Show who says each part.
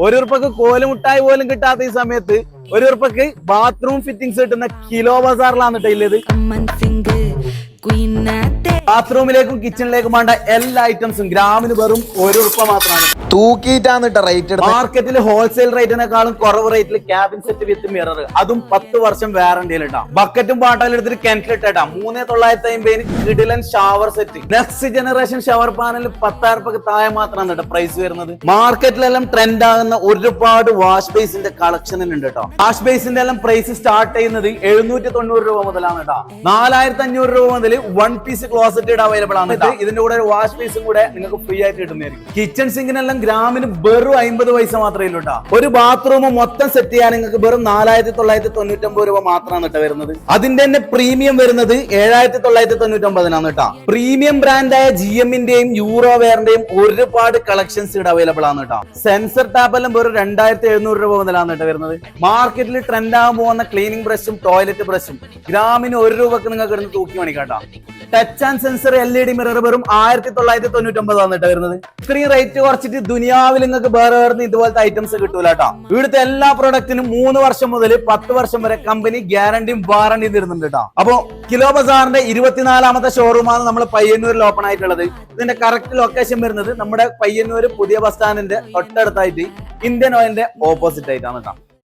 Speaker 1: ഒരു ഉറുപ്പക്ക് കോലുമുട്ടായി പോലും കിട്ടാത്ത ഈ സമയത്ത് ഒരു ഉറുപ്പക്ക് ബാത്റൂം ഫിറ്റിംഗ്സ് കിട്ടുന്ന കിലോ ബസാറിലാണ് കേട്ടോ ഇല്ലത് ബാത്റൂമിലേക്കും കിച്ചണിലേക്കും വേണ്ട എല്ലാ ഐറ്റംസും ഗ്രാമിന് വെറും ഒരു ഉറുപ്പ മാത്രമാണ്. തൂക്കിയിട്ടാണ് റേറ്റ് മാർക്കറ്റിൽ ഹോൾസെയിൽ റേറ്റിനെക്കാളും കുറവ് റേറ്റിൽ ക്യാബിൻ സെറ്റ് വിത്ത് മിറർ അതും പത്ത് വർഷം വാറണ്ടിയിൽ ഇട്ടാം. ബക്കറ്റും പാട്ടാലും എടുത്തിട്ട് കിണറ്റിലിട്ടാ മൂന്നേ തൊള്ളായിരത്തി അമ്പതിന് കിടിലൻ shower set next generation shower panel പത്തായിരപ്പക്ക് താഴെ മാത്രമാണ് കേട്ടോ പ്രൈസ് വരുന്നത്. മാർക്കറ്റിലെല്ലാം ട്രെൻഡ് ആകുന്ന ഒരുപാട് വാഷ് ബേസിന്റെ കളക്ഷനിലുണ്ട് ഉണ്ട് കേട്ടോ. വാഷ് ബേസിന്റെ എല്ലാം പ്രൈസ് സ്റ്റാർട്ട് ചെയ്യുന്നത് എഴുന്നൂറ്റി തൊണ്ണൂറ് രൂപ മുതലാണ് കേട്ടോ. നാലായിരത്തി അഞ്ഞൂറ് രൂപ മുതൽ വൺ പീസ് ക്ലോസറ്റ് അവൈലബിൾ ആണ് ഇതിന്റെ കൂടെ ഒരു വാഷ് ബേസും കൂടെ നിങ്ങൾക്ക് ഫ്രീ ആയിട്ട് കിട്ടുന്നതായിരിക്കും കിച്ചൺ സിങ്കിനെല്ലാം ഗ്രാമിന് വെറും അമ്പത് പൈസ മാത്രമേ ഉള്ളൂ കേട്ടോ ഒരു ബാത്റൂം മൊത്തം സെറ്റ് ചെയ്യാൻ നിങ്ങൾക്ക് വെറും നാലായിരത്തി തൊള്ളായിരത്തി തൊണ്ണൂറ്റൊമ്പത് രൂപ മാത്രമാണ് കേട്ടോ വരുന്നത്. അതിന്റെ തന്നെ പ്രീമിയം വരുന്നത് ഏഴായിരത്തി തൊള്ളായിരത്തി തൊണ്ണൂറ്റൊമ്പതിനാണ് കേട്ടോ പ്രീമിയം ബ്രാൻഡായ ജി എമ്മിന്റെയും യൂറോ വെയറിന്റെയും ഒരുപാട് കളക്ഷൻസ് ഇവിടെ അവൈലബിൾ ആണ് കേട്ടോ സെൻസർ ടാപ്പ് എല്ലാം വെറും രണ്ടായിരത്തി എഴുന്നൂറ് രൂപ മുതലാണ് കേട്ടോ വരുന്നത്. മാർക്കറ്റിൽ ട്രെൻഡ് ആകാൻ പോകുന്ന ക്ലീനിങ് ബ്രഷും ടോയ്ലറ്റ് ബ്രഷും ഗ്രാമിന് ഒരു രൂപക്ക് നിങ്ങൾക്ക് ഇടുന്ന് തൂക്കി മണിക്കാട്ടോ touch and sensor L E D mirror വെറും ആയിരത്തി തൊള്ളായിരത്തി തൊണ്ണൂറ്റി ഒമ്പതാണ് വരുന്നത്. ഇത്രയും റേറ്റ് കുറച്ചിട്ട് ദുനിയാവിൽ നിങ്ങൾക്ക് വേറെ വേറെ ഇതുപോലത്തെ ഐറ്റംസ് കിട്ടൂല കേട്ടോ. ഇവിടുത്തെ എല്ലാ പ്രൊഡക്റ്റിനും മൂന്ന് വർഷം മുതൽ പത്ത് വർഷം വരെ കമ്പനി ഗ്യാരണ്ടിയും വാറണ്ടിയും തരുന്നുണ്ട് കേട്ടോ. അപ്പോ കിലോ ബസാറിന്റെ ഇരുപത്തിനാലാമത്തെ ഷോറൂമാണ് നമ്മൾ പയ്യന്നൂരിൽ ഓപ്പൺ ആയിട്ടുള്ളത്. ഇതിന്റെ കറക്റ്റ് ലൊക്കേഷൻ വരുന്നത് നമ്മുടെ പയ്യന്നൂർ പുതിയ ബസ് സ്റ്റാൻഡിന്റെ തൊട്ടടുത്തായിട്ട് ഇന്ത്യൻ ഓയിലിന്റെ ഓപ്പോസിറ്റ് ആയിട്ടാണ് കേട്ടോ.